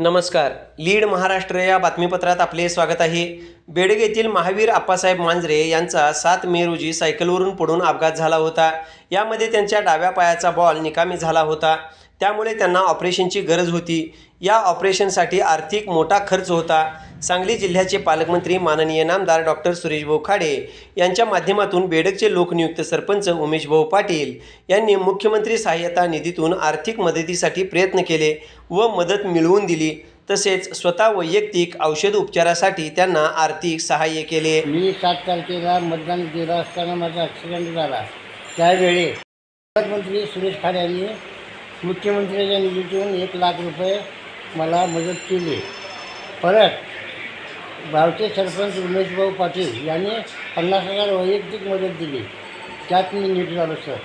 नमस्कार. लीड महाराष्ट्र या बातमीपत्रात आपले स्वागत आहे. बेडग येथील महावीर आप्पासाहेब मांजरे यांचा सात मे रोजी सायकलवरून पडून अपघात झाला होता. यामध्ये त्यांच्या डाव्या पायाचा बॉल निकामी झाला होता. त्यामुळे त्यांना ऑपरेशनची गरज होती. या ऑपरेशनसाठी आर्थिक मोठा खर्च होता. सांगली जिल्ह्याचे पालकमंत्री माननीय नामदार डॉक्टर सुरेशभाऊ खाडे यांच्या माध्यमातून बेडकचे लोकनियुक्त सरपंच उमेशभाऊ पाटील यांनी मुख्यमंत्री सहाय्यता निधीतून आर्थिक मदतीसाठी प्रयत्न केले व मदत मिळवून दिली. तसेच स्वतः वैयक्तिक औषध उपचारासाठी त्यांना आर्थिक सहाय्य केले. मी सात तारखेला मतदान केलं असताना माझा ॲक्सिडेंट झाला. त्यावेळी पालकमंत्री सुरेश खाडे यांनी मुख्यमंत्र्यांच्या निधीतून एक लाख रुपये मला मदत केली. परत गावचे सरपंच उमेशभाऊ पाटील यांनी पन्नास हजार वैयक्तिक मदत दिली. त्यात मी नीट झालो सर.